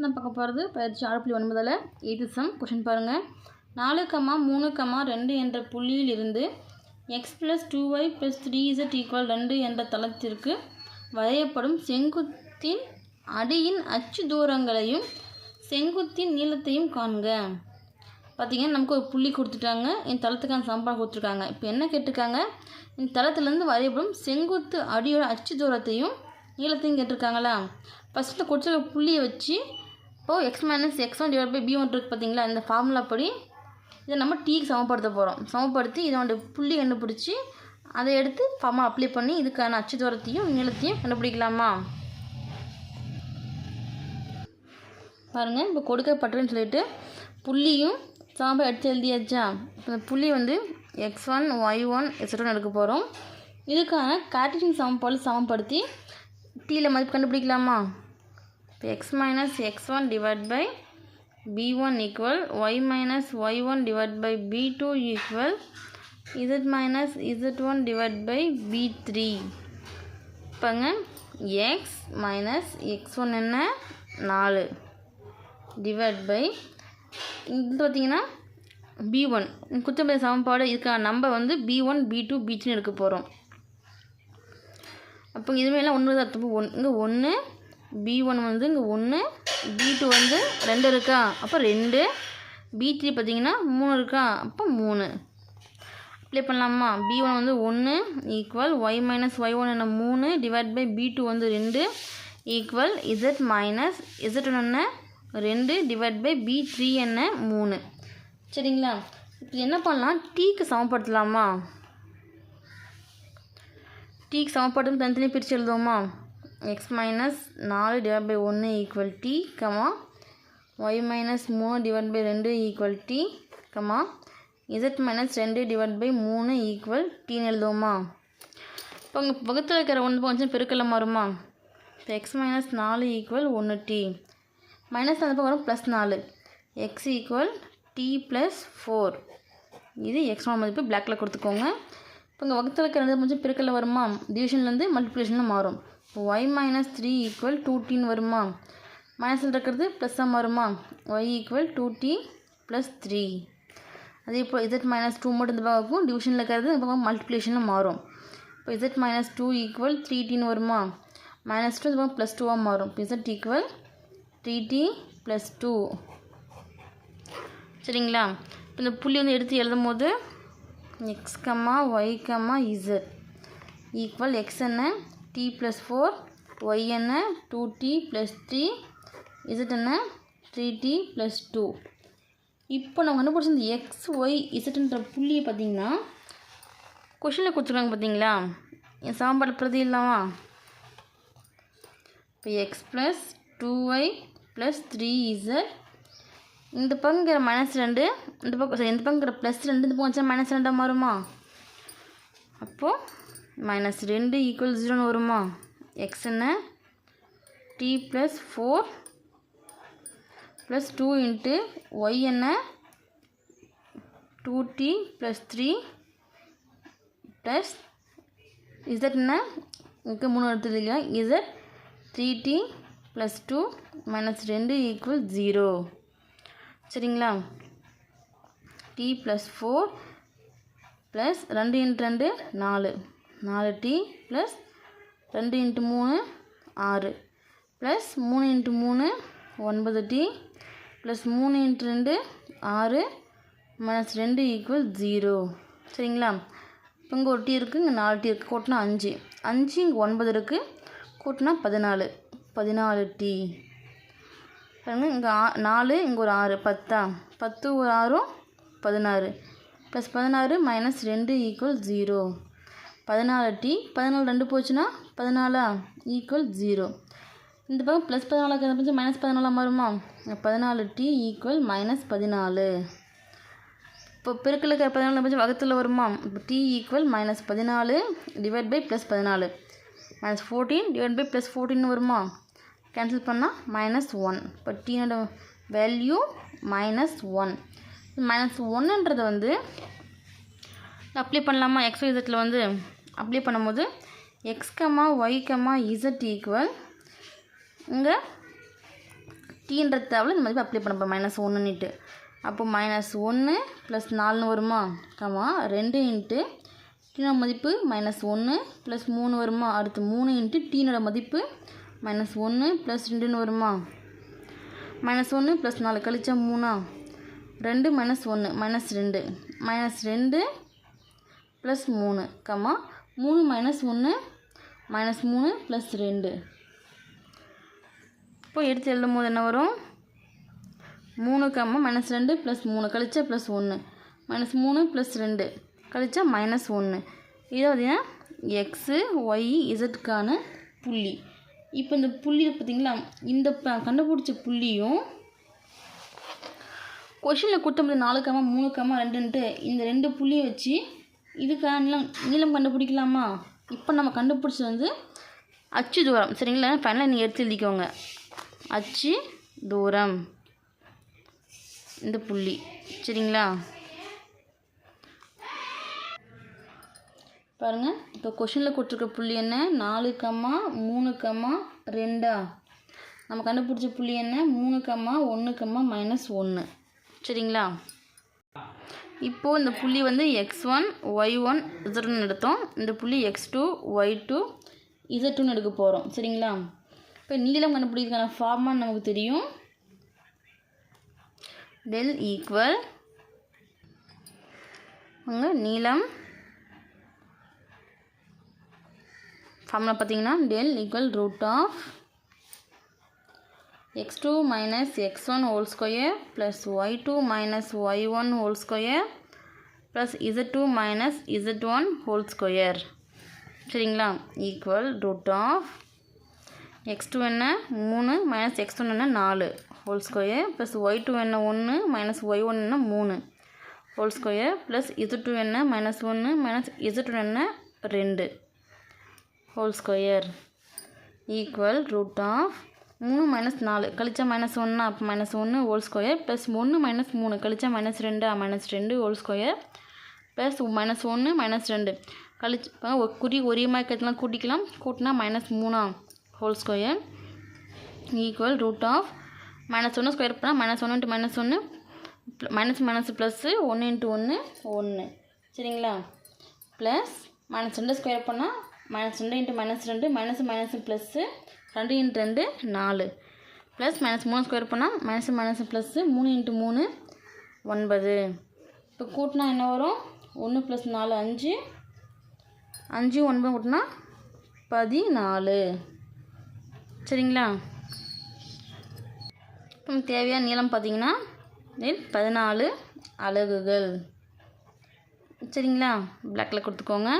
நான் பார்க்க போகிறது பயிற்சி ஆறு புள்ளி ஒன்பதில் எய்த்து சம் கொஷின் பாருங்கள் நாலு கம்மா மூணு கம்மா ரெண்டு என்ற புள்ளியில் இருந்து X plus two Y plus three Z equal ரெண்டு என்ற தளத்திற்கு வரையப்படும் செங்குத்தின் அடியின் அச்சு தூரங்களையும் செங்குத்தின் நீளத்தையும் காண்க. பார்த்தீங்கன்னா நமக்கு ஒரு புள்ளி கொடுத்துட்டாங்க. என் தளத்துக்கான சம்பளம் கொடுத்துருக்காங்க. இப்போ என்ன கேட்டிருக்காங்க? இந்த தளத்துலேருந்து வரையப்படும் செங்குத்து அடியோட அச்சு தூரத்தையும் நீளத்தையும் கேட்டிருக்காங்களா? ஃபஸ்ட்டு கொடுத்துருக்க புள்ளியை வச்சு இப்போது X minus X one divide by B one இருக்குது பார்த்தீங்களா இந்த ஃபார்முலா படி இதை நம்ம டீக்கு சமப்படுத்த போகிறோம் சமப்படுத்தி இதோட புள்ளி கண்டுபிடிச்சி அதை எடுத்து ஃபார்மாக அப்ளை பண்ணி இதுக்கான அச்சு தூரத்தையும் நீளத்தையும் கண்டுபிடிக்கலாமா? பாருங்கள் இப்போ கொடுக்கப்பட்டதுன்னு சொல்லிட்டு புள்ளியும் சாம்பா எடுத்து எழுதியாச்சா? இப்போ இந்த புள்ளி வந்து X one Y one Z one எடுக்க போகிறோம் இதுக்கான கார்டீசியன் சமன்பாடு சமப்படுத்தி டீயில் மதிப்பு கண்டுபிடிக்கலாமா? இப்போ X minus X one divide by B one equal Y minus Y one divide by B two equal Z minus Z one divide by B three இப்போங்க X minus X one என்ன? நாலு. Divide by இது பார்த்தீங்கன்னா B one குத்தம்பை சமன்பாடு இதுக்கான number வந்து B one B two B த்ரீன்னு எடுக்க போகிறோம் அப்போ இதுமாரிலாம் ஒன்று தான் தப்பு ஒன் இங்கே ஒன்று பி ஒன் வந்து இங்கே ஒன்று பி டூ வந்து ரெண்டு இருக்கா? அப்போ ரெண்டு. பி த்ரீ பார்த்தீங்கன்னா மூணு இருக்கா? அப்போ மூணு. அப்ளை பண்ணலாமா? பி ஒன் வந்து ஒன்று equal Y minus Y one என்ன மூணு டிவைட் பை பி டூ வந்து ரெண்டு equal Z minus Z one என்ன ரெண்டு டிவைட் பை பி த்ரீ என்ன மூணு. சரிங்களா? இப்போ என்ன பண்ணலாம்? டீக்கு சமப்படுத்தலாமா? டீக்கு சமப்படுத்தும் தனித்தனி பிரித்து எழுதுவோமா? எக்ஸ் மைனஸ் நாலு டிவைட் பை ஒன்று equal T comma Y minus மூணு டிவைட் பை ரெண்டு equal T comma Z minus ரெண்டு டிவைட் பை மூணு ஈக்குவல் டீன்னு எழுதுவோமா? இப்போ உங்கள் பக்கத்தில் இருக்கிற ஒன்று கொஞ்சம் பெருக்கல மாறுமா? இப்போ எக்ஸ் மைனஸ் நாலு ஈக்குவல் ஒன்று டி மைனஸ் அந்த பக்கம் வரும் ப்ளஸ் நாலு. X equal T plus four இது எக்ஸ்மா ஒன் மதிப்பு பிளாக்கில் கொடுத்துக்கோங்க. இப்போ இங்கே வகுத்தில் இருக்கிற ரெண்டு கொஞ்சம் பெருக்கல்ல வருமா? டிவிஷன்லேருந்து மல்டிப்ளிகேஷனில் மாறும். இப்போ Y minus three equal two வருமா? மைனஸில் இருக்கிறது ப்ளஸ்ஸாக மாறுமா? Y equal two T plus three அதே இப்போ இசட் மைனஸ் டூ மட்டும் இந்த பக்கம் டிவிஷனில் இருக்கிறது இந்த பக்கம் மல்டிப்ளிகேஷனில் மாறும். இப்போ Z minus two equal three வருமா? மைனஸ் டூ இந்த பக்கம் ப்ளஸ் டூவாக மாறும். இப்போ Z equal three T plus two சரிங்களா? இப்போ இந்த புள்ளி வந்து எடுத்து எழுதும் போது X comma Y comma Z equal X என்ன? டி ப்ளஸ் ஃபோர் ஒய் என்ன? Two T plus three Z என்ன? த்ரீ டி ப்ளஸ் டூ இப்போ நம்ம கண்டுபிடிச்ச இந்த எக்ஸ் ஒய் இசட்டுன்ற புள்ளியை பார்த்தீங்கன்னா கொஷினில் கொடுத்துருக்காங்க பார்த்தீங்களா? என் சாம்பார் பிரதி இல்லாமா? இப்போ X plus two Y plus three Z இந்த பங்குற மைனஸ் ரெண்டு இந்த பக்கம் இந்த பங்குற ப்ளஸ் ரெண்டு இந்த பக்கம் வச்சா மைனஸ் ரெண்டாக மாறுமா? அப்போது மைனஸ் ரெண்டு ஈக்குவல் ஜீரோன்னு வருமா? எக்ஸ் என்ன? T plus four plus two into Y என்ன? Two T plus three plus Z என்ன? இங்கே மூணு எடுத்தது இல்லையா? Z three T plus two minus ரெண்டு ஈக்குவல் ஜீரோ சரிங்களா? டி ப்ளஸ் ஃபோர் ப்ளஸ் ரெண்டு இன்ட்டு ரெண்டு நாலு. நாலு டி ப்ளஸ் ரெண்டு இன்ட்டு மூணு ஆறு. ப்ளஸ் மூணு இன்ட்டு மூணு ஒன்பது டி ப்ளஸ் மூணு இன்ட்டு ரெண்டு ஆறு. மைனஸ் ரெண்டு ஈக்குவல் ஜீரோ சரிங்களா? இப்போ இங்கே ஒரு டி இருக்குது இங்கே நாலு டி இருக்குது கூட்டினா அஞ்சு. அஞ்சு இங்கே ஒன்பது இருக்குது கூட்டினா பதினாலு. பதினாலு டி பாருங்க இங்கே ஆ நாலு இங்கே ஒரு ஆறு. பத்தா? பத்து ஒரு ஆறும் பதினாறு. ப்ளஸ் பதினாறு மைனஸ் ரெண்டு ஈக்குவல் ஜீரோ பதினாலு டி பதினாலு ரெண்டு போச்சுன்னா பதினாலா ஈக்குவல் ஜீரோ இந்த பக்கம் ப்ளஸ் பதினாலு பட்சம் மைனஸ் பதினாலாம் வருமா பதினாலு டி ஈக்குவல் மைனஸ் பதினாலு. இப்போ பெருக்கில் இருக்கிற பதினாலு பட்சம் வகத்தில் வருமா? இப்போ டி ஈக்குவல் மைனஸ் பதினாலு டிவைட் பை ப்ளஸ் பதினாலு. Minus fourteen divide by plus fourteen வருமா? கேன்சல் பண்ணால் மைனஸ் ஒன் இப்போ டீனோட வேல்யூ மைனஸ் ஒன் மைனஸ் ஒன்றுன்றது வந்து அப்ளை பண்ணலாமா? எக்ஸ் இசட்டில் வந்து அப்ளை பண்ணும்போது எக்ஸ்கம்மா ஒய்கம்மா இசட் ஈக்குவல் இங்கே டீன்ற தேவையில் இந்த மதிப்பு அப்ளை பண்ண போகிறோம் மைனஸ் ஒன்றுன்னுட்டு அப்போ மைனஸ் ஒன்று ப்ளஸ் நாலுன்னு வருமா? கம்மா ரெண்டு இன்ட்டு டீனோட மதிப்பு மைனஸ் ஒன்று ப்ளஸ் மூணு வருமா? அடுத்து மூணு இன்ட்டு டீனோட மதிப்பு மைனஸ் ஒன்று ப்ளஸ் ரெண்டுன்னு வருமா? மைனஸ் ஒன்று ப்ளஸ் நாலு கழிச்சா மூணா? ரெண்டு மைனஸ் ஒன்று மைனஸ் ரெண்டு. மைனஸ் ரெண்டு ப்ளஸ் மூணு கம்மா மூணு மைனஸ் ஒன்று மைனஸ் மூணு ப்ளஸ் ரெண்டு. இப்போ எடுத்து எழுதும் போது என்ன வரும்? மூணு கம்மா மைனஸ் ரெண்டு ப்ளஸ் மூணு கழிச்சா ப்ளஸ் ஒன்று மைனஸ் மூணு ப்ளஸ் ரெண்டு கழிச்சா மைனஸ் ஒன்று இதை பார்த்தீங்கன்னா எக்ஸு ஒய் இசட்டுக்கான புள்ளி. இப்போ இந்த புள்ளி பார்த்திங்களா இந்த ப- கண்டுபிடிச்ச புள்ளியும் கொஷினில் கொடுத்தோம்ல நாலு கம்மா மூணு கம்மா ரெண்டுன்ட்டு இந்த ரெண்டு புள்ளியை வச்சு இதுக்காக நீளம் நீளம் கண்டுபிடிக்கலாமா? இப்போ நம்ம கண்டுபிடிச்சது வந்து அச்சு தூரம். சரிங்களா? ஃபைனலாக நீங்கள் எடுத்து எழுதிக்கோங்க. அச்சு தூரம். இந்த புள்ளி. சரிங்களா? பாருங்கள் இப்போ கொஷினில் கொடுத்துருக்க புள்ளி என்ன? நாலு கம்மா மூணு கம்மா ரெண்டா? நம்ம கண்டுபிடிச்ச புள்ளி என்ன? மூணு கம்மா ஒன்று கம்மா மைனஸ் ஒன்று சரிங்களா? இப்போது இந்த புள்ளி வந்து X one Y one Z எடுத்தோம். இந்த புள்ளி எக்ஸ் டூ ஒய் டூ இசட்டுன்னு எடுக்க போகிறோம் சரிங்களா? இப்போ நீளம் கண்டுபிடிக்கிறதுக்கான ஃபார்மா நமக்கு தெரியும். டெல் ஈக்குவல் அங்கே நீளம். ஃபார்முலா பார்த்தீங்கன்னா del equal root of X two minus X one whole square plus Y two minus Y one whole square plus Z two minus Z one whole square சரிங்களா? Equal root of X two என்ன? மூணு minus X one என்ன? நாலு. Whole square plus Y two என்ன? ஒன்று minus Y one என்ன? மூணு. Whole square plus Z two என்ன? மைனஸ் ஒன்று மைனஸ் இசட் ஒன் என்ன? ரெண்டு. Whole square equal root of மூணு மைனஸ் நாலு. கழிச்சா மைனஸ் ஒன்று அப்போ மைனஸ் ஒன்று ஹோல் ஸ்கொயர் ப்ளஸ் ஒன்று மைனஸ் மூணு. கழிச்சா மைனஸ் ரெண்டு மைனஸ் ரெண்டு ஹோல் ஸ்கொயர் ப்ளஸ் மைனஸ் ஒன்று மைனஸ் ரெண்டு. கழிச்சு இப்போ குறி ஒரே மாதிரி கட்டலாம் கூட்டிக்கலாம். கூட்டினா மைனஸ் மூணா whole square equal root of minus ஒன்று ஸ்கொயர் பண்ணால் மைனஸ் ஒன்று இன்ட்டு மைனஸ் ஒன்று மைனஸ் மைனஸ் ப்ளஸ்ஸு ஒன்று இன்ட்டு ஒன்று ஒன்று சரிங்களா? ப்ளஸ் மைனஸ் ரெண்டு ஸ்கொயர் பண்ணால் மைனஸ் ரெண்டு இன்ட்டு மைனஸ் ரெண்டு மைனஸ் மைனஸ் ப்ளஸ்ஸு ரெண்டு இன்ட்டு ரெண்டு நாலு. ப்ளஸ் மைனஸ் மூணு ஸ்கொயர் பண்ணால் மைனஸ் மைனஸ் ப்ளஸ்ஸு மூணு இன்ட்டு மூணு ஒன்பது. இப்போ கூட்டினா என்ன வரும்? ஒன்று ப்ளஸ் நாலு அஞ்சு. அஞ்சு ஒன்பது கூட்டினா பதினாலு. சரிங்களா? இப்போ தேவையான நீளம் பார்த்தீங்கன்னா பதினாலு அலகுகள். சரிங்களா? பிளாக்கில் கொடுத்துக்கோங்க.